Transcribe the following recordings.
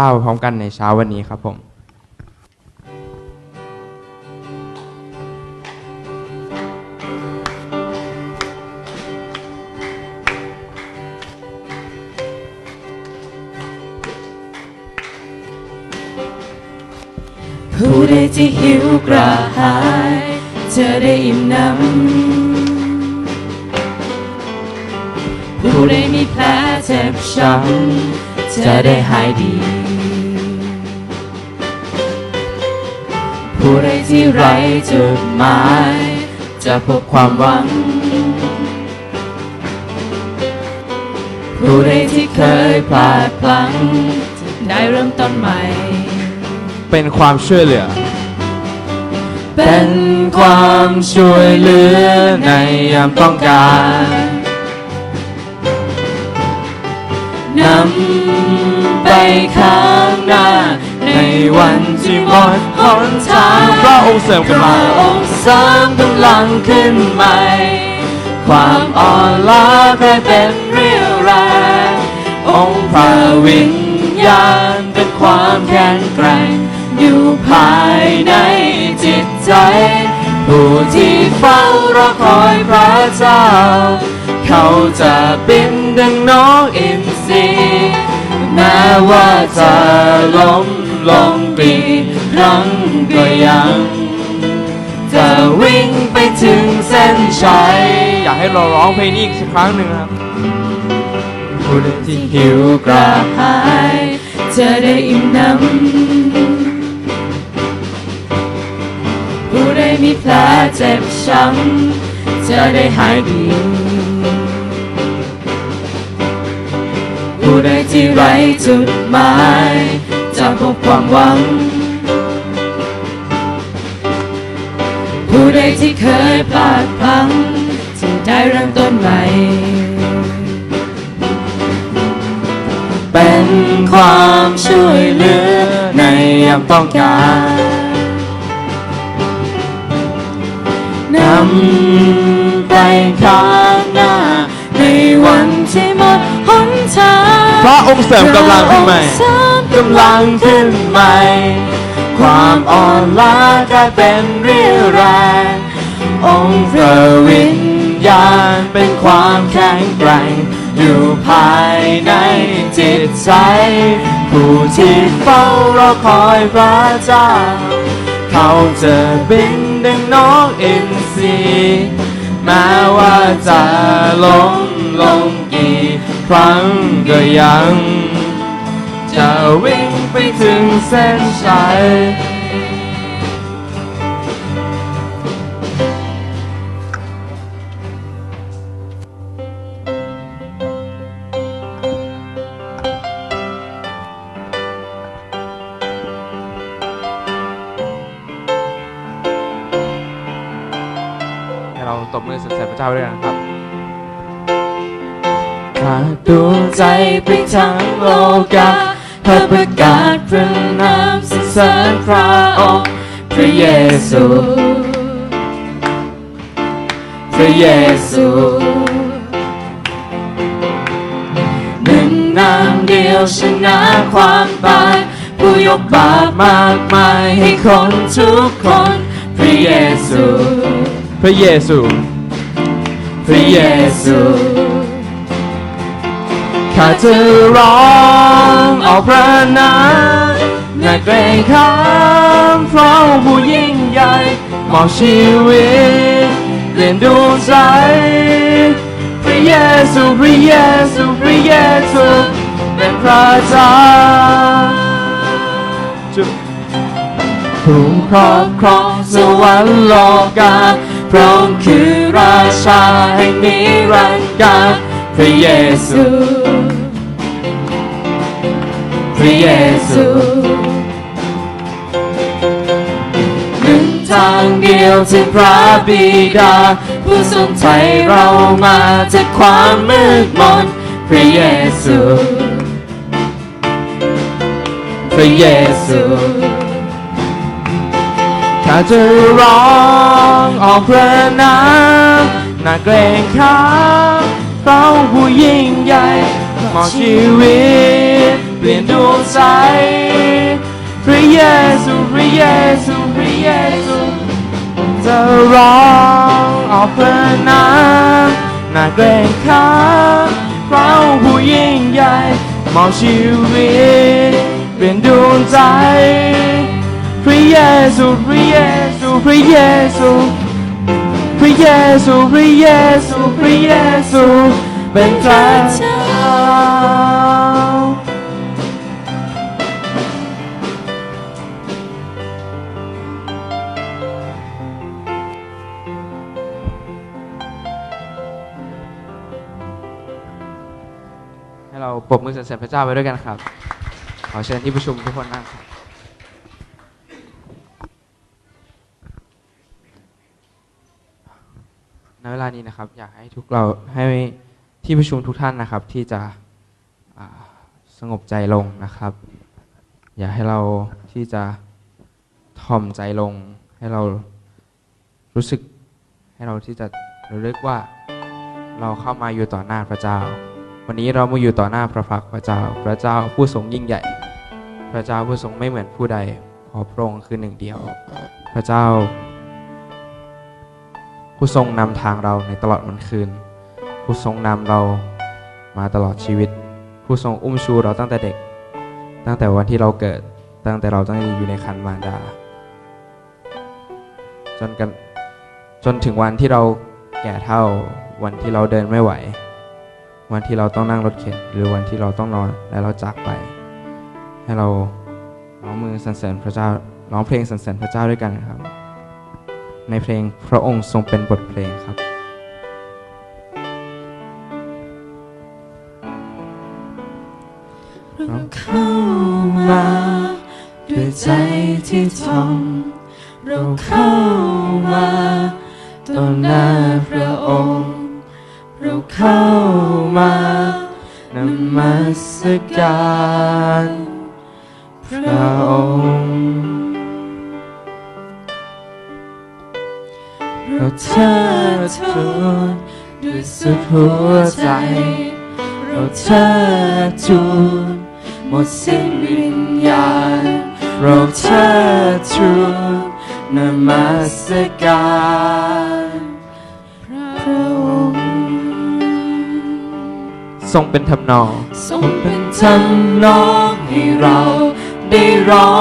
ข้าวพร้อมกันในเช้าวันนี้ครับผม ผู้ใดที่หิวกระหายจะได้อิ่มน้ำผู้ใดมีแผลเจ็บช้ำจะได้หายดี ผู้ใดที่ไร้จุดหมาย จะพบความหวัง ผู้ใดที่เคยพลาดพลั้งจะได้เริ่มต้นใหม่ เป็นความช่วยเหลือ เป็นความช่วยเหลือในยามต้องการนำไปข้างหน้า ในวันที่หมดหนทางพระองค์เสริมพกำลัระงองค์เสริมกำลังขึ้นใหม่ ความอ่อนล้าเคยเป็นเรี่ยวแรงองค์พระวิญญาณเป็นความแข็งแกร่ง อยู่ภายในจิตใจ ผู้ที่เฝ้ารอคอยพระเจ้า เขาจะบินดังนกอินทรีแม้ว่าจะล้ม ลงปีครั้งก็ยังจะวิ่งไปถึงเส้นชัย อยากให้เราร้องเพลงนี้อีกสักครั้งหนึ่งนะครับผู้ใดที่หิวกระหายจะได้อิ่มน้ำผู้ใดมีแผลเจ็บช้ำจะได้หายดีผู้ใดที่ไร้จุดหมาย จะพบความหวัง ผู้ใดที่เคยพลาดพลั้งจะได้เริ่มต้นใหม่ เป็นความช่วยเหลือในยามต้องการนำไปข้างหน้าในวันที่หมดหนทางพระองค์เสริมกำลังขึ้นใหม่ กำลังขึ้นใหม่ ความอ่อนล้ากลายเป็นเรี่ยวแรง องค์พระวิญญาณเป็นความแข็งแกร่ง อยู่ภายในจิตใจ ผู้ที่เฝ้ารอคอยพระเจ้า เขาจะบินดังนกอินทรีแม้ว่าจะล้มลงกี่ครั้งก็ยัง จะวิ่งไปถึงเส้นชัยเราตบมือสรรเสริญพระเจ้าด้วยนะครับขาดดวงใจไปทั้งโลกา เพื่อประกาศพระนามสรรเสริญพระองค์พระเยซู พระเยซูหนึ่งนามเดียวชนะความตายผู้ยกบาปมากมายให้คนทุกคน พระเยซู พระเยซู พระเยซู ข้าจะร้องออกพระนามน่าเกรงขามพระผู้ยิ่งใหญ่มอบชีวิตเปลี่ยนดวงใจพระเยซูพระเยซูพระเยซูเป็นพระเจ้าจุผู้ครอบครองสวรรค์โลกาพระองค์คือราชาแห่งนิรันดร์กาพระเยซู ระเยซูหนึ่งทางเดียวที่พระบิดา ผู้ทรงไถ่เรามาจากความมืดมนพระเยซู พระเยซูข้าจะร้องออกพระนามน่าเกรงขามเพราผู้ยิ่งใหญ่มอบชีวิต ปลี่ยนดวงใจพระเยซูพระเยซูพระเยซูจะร้องออกเพื่อน้ำน่าเกรงขามเพราะผู้ยิ่งใหญ่มอบชีวิตเปลี่ยนดวงใจพระเยซูพระเยซูพระเยซูพระเยซูพระเยซูพระเยซูเป็นพระเจ้า ปรบมือสรรเสริญพระเจ้าไปด้วยกันครับ ขอเชิญที่ประชุมทุกคนนั่งครับในเวลานี้นะครับ อยากให้ทุกเราให้ที่ประชุมทุกท่านนะครับ ที่จะสงบใจลงนะครับ อยากให้เราที่จะถ่อมใจลง ให้เรารู้สึกให้เราที่จะระลึกว่าเราเข้ามาอยู่ต่อหน้าพระเจ้า วันนี้เรามาอยู่ต่อหน้าพระพักตร์พระเจ้า พระเจ้าผู้ทรงยิ่งใหญ่ พระเจ้าผู้ทรงไม่เหมือนผู้ใดเพราะพระองค์คือหนึ่งเดียว พระเจ้า ผู้ทรงนำทางเราในตลอดวันคืน ผู้ทรงนำเรามาตลอดชีวิต ผู้ทรงอุ้มชูเราตั้งแต่เด็ก ตั้งแต่วันที่เราเกิด ตั้งแต่เราตั้งอยู่ในคันมารดา จนกันจนถึงวันที่เราแก่เท่าวันที่เราเดินไม่ไหว วันที่เราต้องนั่งรถเข็นหรือวันที่เราต้องนอนและเราจากไป ให้เราร้องมือสรรเสริญพระเจ้าร้องเพลงสรรเสริญพระเจ้าด้วยกันครับ ในเพลงพระองค์ทรงเป็นบทเพลงครับเราเข้ามาด้วยใจที่ทองเราเข้ามาต่อหน้าพระองค์ เข้ามานมัสการพระองค์เราเทิดทูนด้วยสุดหัวใจ เราเทิดทูนหมดสิ้นวิญญาณ เราเทิดทูนนมัสการ ทรงเป็นทำนองทรงเป็นทำนองให้เรา ได้ร้อ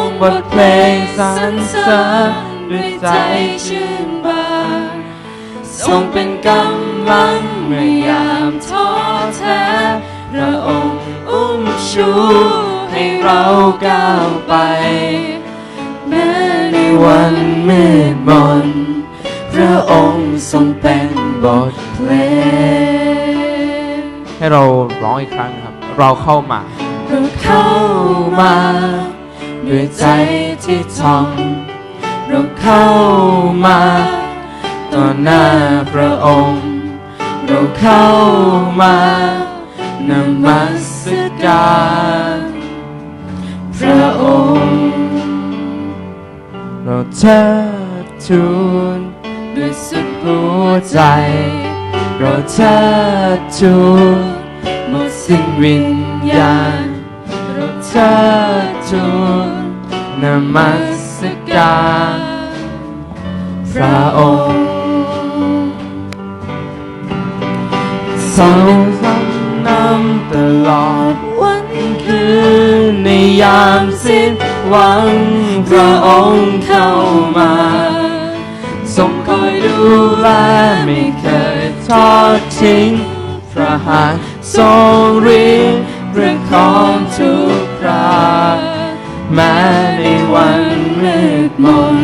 งบทเพลงสรรเสริญด้วยใจชื่นบานทรงเป็นกำลังเมื่อยามท้อแท้พระองค์อุ้มชูให้เราก้าวไปแม้ในวันมืดมนพระองค์ทรงเป็นบทเพลง ให้เราร้องอีกครั้งนะครับ เราเข้ามาเราเข้ามาด้วยใจที่ท่องเราเข้ามาต่อหน้าพระองค์ เราเข้ามานมัสการพระองค์ เราเทิดทูนด้วยสุดหัวใจ เราเทิดทูน สิ้นวิญญาณเราเทิดทูนนมัสการพระองค์ทรงทรงนำตลอดวันคืนในยามสิ้นหวังพระองค์เข้ามาทรงคอยดูแลไม่เคยทอดทิ้งพระหัตถ์ ทรงเรียนเรื่องของทุกคราแม้ในวันมืดมน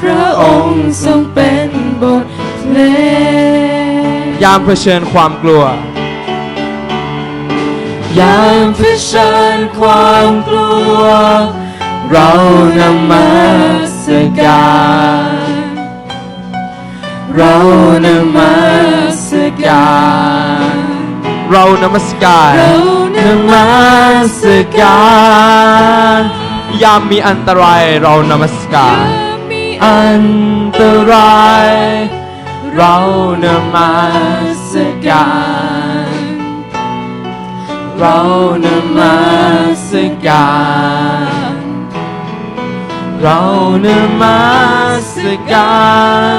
พระองค์ทรงเป็นบทเพลงยามเผชิญความกลัว ยามเผชิญความกลัว เรานมัสการเรานมัสการ เรานมัสการเรานมัสการยามมีอันตรายเรานมัสการมีอันตรายเรานมัสการเรานมัสการเรานมัสการ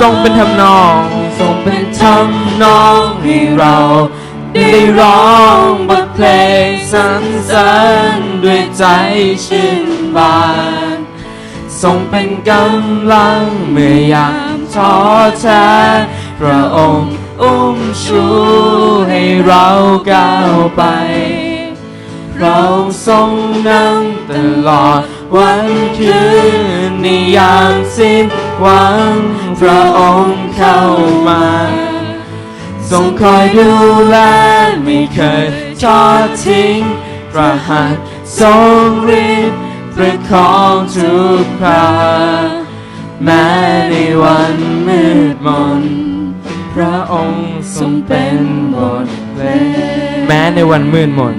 ทรงเป็นทำนอง ทรงเป็นทำนองให้เรา ได้ร้องบทเพลงสรรเสริญด้วยใจชื่นบานทรงเป็นกำลังเมื่อยามท้อแท้พระองค์อุ้มชูให้เราก้าวไป เราทรงนำตลอดวันคืนในยามสิ้นหวังพระองค์เข้ามา ทรงคอยดูแลไม่เคยทอดทิ้งพระหัตถ์ทรงฤทธิ์ประคองทุกคราแม้ในวันมืดมน พระองค์ทรงเป็นบทเพลงแม้ในวันมืดมน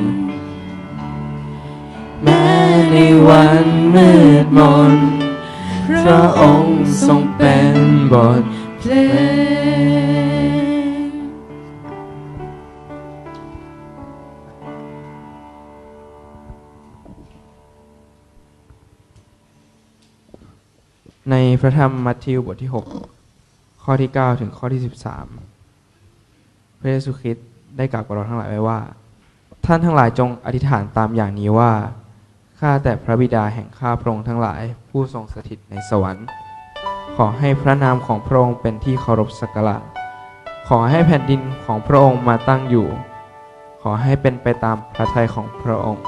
แม้ในวันมืดมน พระองค์ทรงเป็นบทเพลง พระธรรมมัทธิวบทที่ 6 ข้อที่ 9 ถึงข้อที่ 13 พระเยซูคริสต์ได้กล่าวกับเราทั้งหลายไว้ว่า ท่านทั้งหลายจงอธิษฐานตามอย่างนี้ว่า ข้าแต่พระบิดาแห่งข้าพระองค์ทั้งหลายผู้ทรงสถิตในสวรรค์ ขอให้พระนามของพระองค์เป็นที่เคารพสักการะขอให้แผ่นดินของพระองค์มาตั้งอยู่ ขอให้เป็นไปตามพระทัยของพระองค์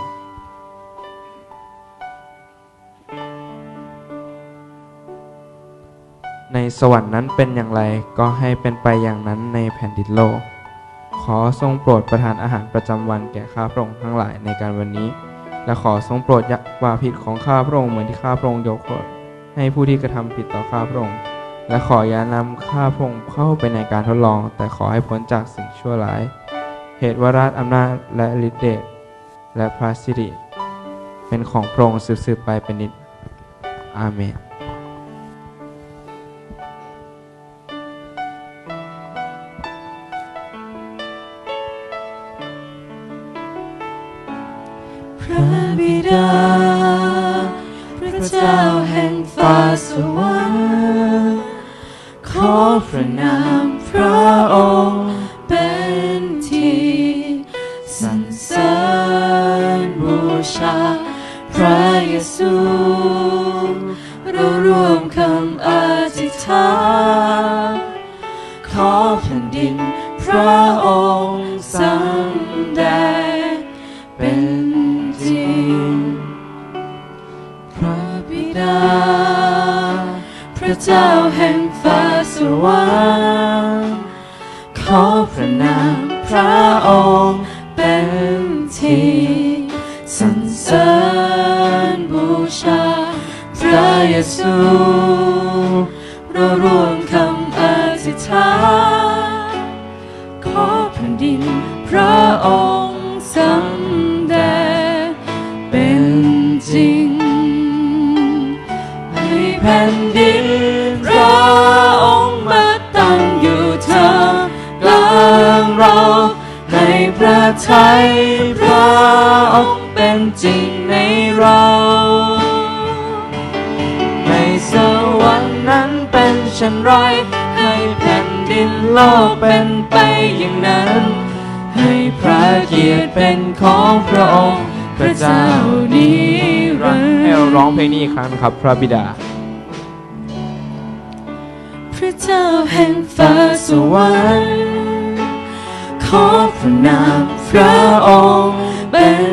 ในสวรรค์นั้นเป็นอย่างไรก็ให้เป็นไปอย่างนั้นในแผ่นดินโลก ขอทรงโปรดประทานอาหารประจำวันแก่ข้าพระองค์ทั้งหลายในการวันนี้ และขอทรงโปรดยักวาผิดของข้าพระองค์เหมือนที่ข้าพระองค์ยกโทษให้ผู้ที่กระทำผิดต่อข้าพระองค์ และขออย่านำข้าพระองค์เข้าไปในการทดลอง แต่ขอให้พ้นจากสิ่งชั่วร้าย เหตุวาราชอำนาจและฤทธิเดชและพระสิริเป็นของพระองค์สืบๆไปเป็นนิจอาเมน ร่วมคำอธิษฐานขอแผ่นดินพระองค์สำแดงเป็นจริง พระบิดา พระเจ้าแห่งฟ้าสวรรค์ขอพระนามพระองค์ ซูเราร่วมคำอธิษฐานขอแผ่นดินพระองค์สำแดงเป็นจริง ให้แผ่นดินพระองค์มาตั้งอยู่เธอกลางเราให้พระทัยพระองค์เป็นจริง เป็นเช่นไร ให้แผ่นดินโลกเป็นไปอย่างนั้น ให้พระเกียรติเป็นของพระองค์พระเจ้านิรันดให้เราร์ร้องเพลงนี้อีกครั้งนะครับ พระบิดา พระเจ้าแห่งฟ้าสวรรค์ขอพระนามพระองค์เป็น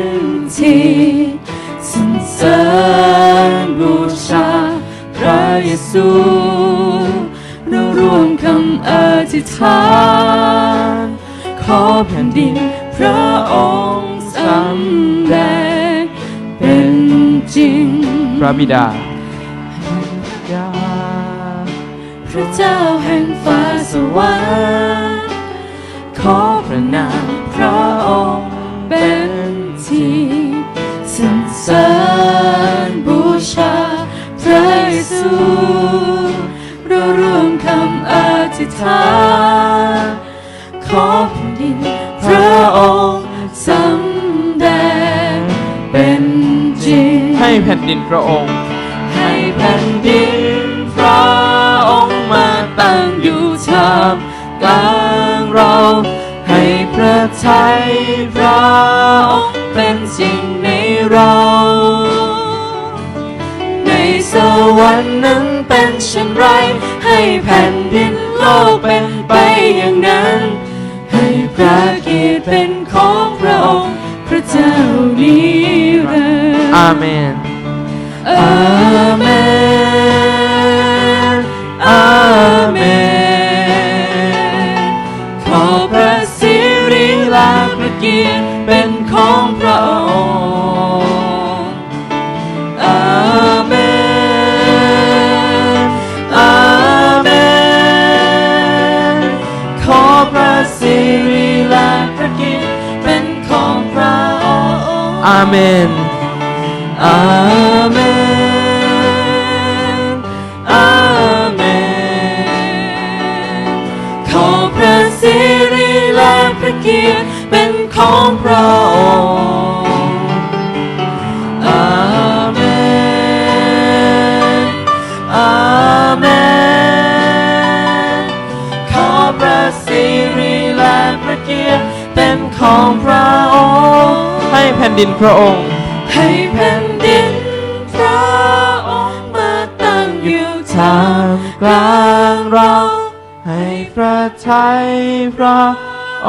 ที่สรรเสริญบูชาพระเยซูเราร่วมคำอธิษฐาน ขอแผ่นดินพระองค์สำแดงเป็นจริง พระบิดา พระเจ้าแห่งฟ้าสวรรค์ขอพระนามพระองค์เป็นที่สรรเสริญบูชาพระเยซู ธิษฐานขอบดินพระองค์สำแดงเป็นจริง ให้แผ่นดินพระองค์ ให้แผ่นดินพระองค์มาตั้งอยู่ท่ามกลางเราให้พระทัยพระองค์เป็นจริงในเรา ในสวรรค์นั้นเป็นเช่นไรให้แผ่นดิน ลกเป็นไปอย่างนั้น ให้พระเกียรติเป็นของพระองค์พระเจ้านิรันดร์อาเมนอาเมนอาเมนขอพระสิริและพระเกียรติเป็นของพระอง อาเมนอาเมนอาเมนขอพระสิริและพระเกียรติเป็นของ ดินพระองค์ ให้แผ่นดินพระองค์มาตั้งอยู่ท่ามกลางเรา ให้พระทัยพระ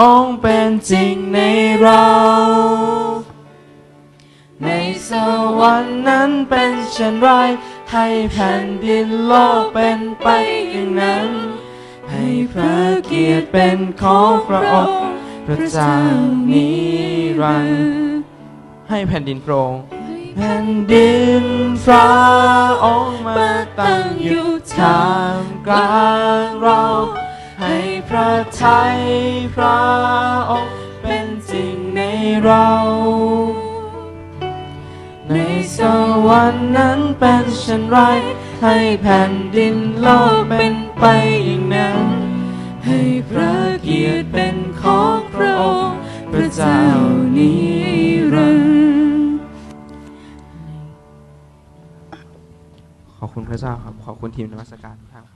องค์เป็นจริงในเรา ในสวรรค์ค์นั้นเป็นเช่นไร ให้แผ่นดินโลกเป็นไปอย่างนั้น ให้พระเกียรติเป็นของพระองค์พระเจ้านิรันดร์ ให้แผ่นดินพระองค์แผ่นดินพระองค์มาตั้งอยู่ท่ามกลางเรา ให้พระทัยพระองค์เป็นจริงในเรา ในสวรรค์นั้นเป็นเช่นไร ให้แผ่นดินโลกเป็นไปอย่างนั้น ให้พระเกียรติเป็นของพระองค์พระเจ้านิ คุณพระเจ้าครับ ขอบคุณทีมนมัสการทุกท่านครับ